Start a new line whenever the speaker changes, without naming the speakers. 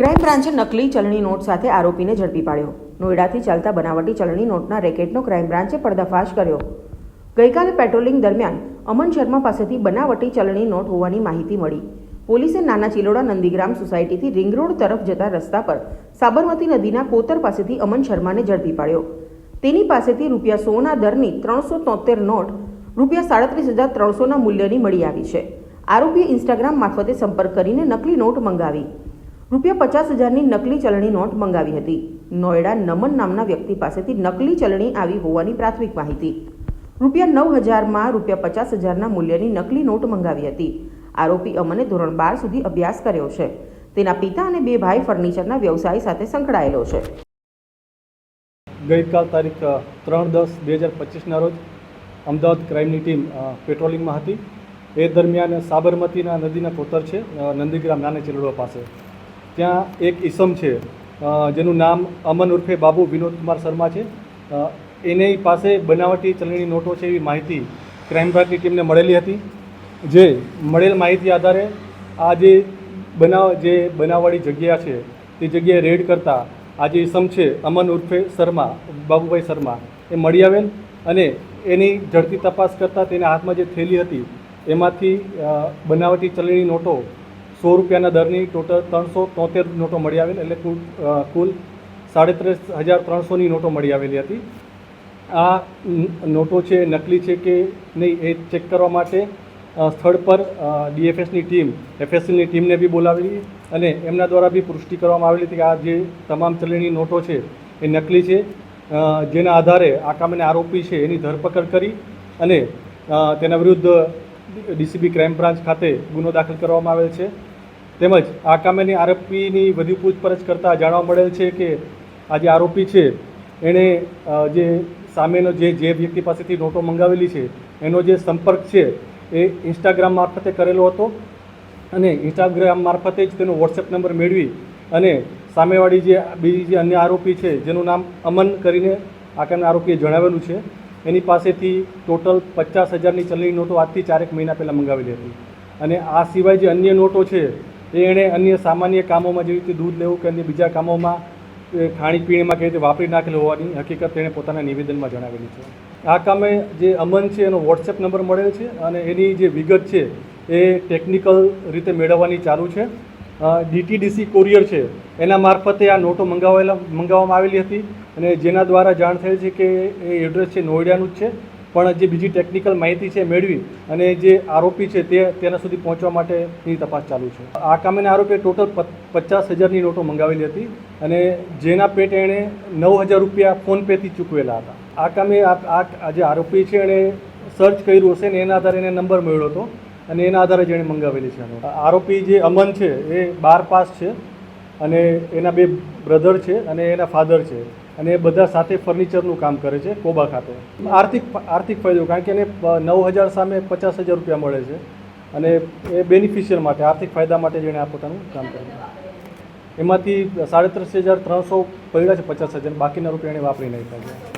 Crime બ્રાન્ચે નકલી ચલણી not સાથે આરોપીને ઝડપી પાડ્યો. નોઈડાથી ચાલતા બનાવટી ચલણી નોટના રેકેટનો ક્રાઇમ બ્રાન્ચે પર્દાફાશ કર્યો. ગઈકાલે પેટ્રોલિંગ દરમિયાન અમન શર્મા પાસેથી બનાવટી ચલણી નોટ હોવાની માહિતી મળી. પોલીસે નાના ચિલોડા નંદીગ્રામ સોસાયટીથી રિંગ રોડ તરફ જતા રસ્તા પર સાબરમતી નદીના કોતર પાસેથી અમન શર્માને ઝડપી પાડ્યો. તેની પાસેથી રૂપિયા સોના દરની ત્રણસો તોતેર નોટ રૂપિયા સાડત્રીસ હજાર ત્રણસોના મૂલ્યની મળી આવી છે. આરોપીએ ઇન્સ્ટાગ્રામ મારફતે સંપર્ક કરીને નકલી નોટ મંગાવી. રૂપિયા પચાસ હજારની નકલી ચલણી નોટ મંગાવી હતી. નોયડા નમન નામના વ્યક્તિ પાસેથી નકલી ચલણી આવી હોવાની પ્રાથમિક માહિતી. રૂપિયા નવ હજારમાં રૂપિયા પચાસ હજારના મૂલ્યની નકલી નોટ મંગાવી હતી. આરોપી અમને ધોરણ બાર સુધી અભ્યાસ કર્યો છે. તેના પિતા અને બે ભાઈ ફર્નિચરના વ્યવસાય સાથે સંકળાયેલો છે.
ગઈકાલ તારીખ ત્રણ દસ બે હજાર પચીસના રોજ અમદાવાદ ક્રાઇમની ટીમ પેટ્રોલિંગમાં હતી. એ દરમિયાન સાબરમતીના નદીના કોતર છે નંદીગ્રામ નાને ચિલોડવા પાસે. ત્યાં એક ઈસમ છે જેનું નામ અમન ઉર્ફે બાબુ વિનોદ કુમાર શર્મા છે. એની પાસે બનાવટી ચલણી નોટો છે એવી માહિતી ક્રાઇમ બ્રાન્ચની ટીમને મળેલી હતી, જે મળેલ માહિતી આધારે આ જે બનાવ, જે બનાવવાળી જગ્યા છે, તે જગ્યાએ રેડ કરતા આ જે ઈસમ છે, અમન ઉર્ફે શર્મા, બાબુભાઈ શર્મા, એ મળી આવેલ અને એની ઝડપી તપાસ કરતાં તેના હાથમાં જે થેલી હતી, એમાંથી બનાવટી ચલણી નોટો સો રૂપિયાના દરની ટોટલ ત્રણસો તોતેર નોટો મળી આવેલ એટલે કુલ કુલ સાડત્રીસ હજાર ત્રણસોની નોટો મળી આવેલી હતી. આ નોટો છે, નકલી છે કે નહીં એ ચેક કરવા માટે સ્થળ પર ડીએફએસની ટીમ, એફએસએલની ટીમને બી બોલાવેલી અને એમના દ્વારા બી પુષ્ટિ કરવામાં આવેલી હતી કે આ જે તમામ ચલણી નોટો છે એ નકલી છે જેના આધારે આ કામને આરોપી છે એની ધરપકડ કરી અને તેના વિરુદ્ધ ડીસીબી ક્રાઇમ બ્રાન્ચ ખાતે ગુનો દાખલ કરવામાં આવેલ છે. તેમજ આ કામેની આરોપીની વધુ પૂછપરછ કરતાં જાણવા મળેલ છે કે આ જે આરોપી છે, એણે જે સામેનો જે જે વ્યક્તિ પાસેથી નોટો મંગાવેલી છે, એનો જે સંપર્ક છે, એ ઇન્સ્ટાગ્રામ મારફતે કરેલો હતો અને ઇન્સ્ટાગ્રામ મારફતે જ તેનો વોટ્સએપ નંબર મેળવી અને સામેવાળી જે, બીજી જે અન્ય આરોપી છે, જેનું નામ અમન કરીને આકાના આરોપીએ જણાવેલું છે, એની પાસેથી ટોટલ પચાસ હજારની ચલણી નોટો આજથી ચારેક મહિના પહેલાં મંગાવેલી હતી. અને આ સિવાય જે અન્ય નોટો છે એણે અન્ય સામાન્ય કામોમાં જેવી રીતે દૂધ લેવું કે અન્ય બીજા કામોમાં ખાણીપીણીમાં કેવી રીતે વાપરી નાખેલ હોવાની હકીકત તેણે પોતાના નિવેદનમાં જણાવેલી છે. આ કામે જે અમન છે એનો વોટ્સએપ નંબર મળેલ છે અને એની જે વિગત છે એ ટેકનિકલ રીતે મેળવવાની ચાલુ છે. ડીટીડીસી કોરિયર છે એના મારફતે આ નોટો મંગાવેલા, મંગાવવામાં આવેલી હતી અને જેના દ્વારા જાણ થયેલ છે કે એ એડ્રેસ છે નોઈડાનું જ છે. પણ જે બીજી ટેકનિકલ માહિતી છે મેળવી અને જે આરોપી છે તે તેના સુધી પહોંચવા માટેની તપાસ ચાલુ છે. આ કામેના આરોપીએ ટોટલ પચાસ હજારની નોટો મંગાવેલી હતી અને જેના પેટે એણે નવ હજાર રૂપિયા ફોનપેથી ચૂકવેલા હતા. આ કામે આ જે આરોપી છે એણે સર્ચ કર્યું હશે ને એના આધારે એને નંબર મળ્યો હતો અને એના આધારે એણે મંગાવેલી છે આરોપી જે અમન છે એ બાર પાસ છે અને એના બે બ્રધર છે અને એના ફાધર છે. અને બધા સાથે ફર્નિચરનું કામ કરે છે, કોબા ખાતે. આર્થિક આર્થિક ફાયદો, કારણ કે એને નવ હજાર સામે પચાસ હજાર રૂપિયા મળે છે. અને એ બેનિફિશિયલ માટે, આર્થિક ફાયદા માટે જેણે આ પોતાનું કામ કર્યું એમાંથી સાડત્રીસ હજાર ત્રણસો પડ્યા છે પચાસ હજાર, બાકીના રૂપિયા એણે વાપરી નાખ્યા છે.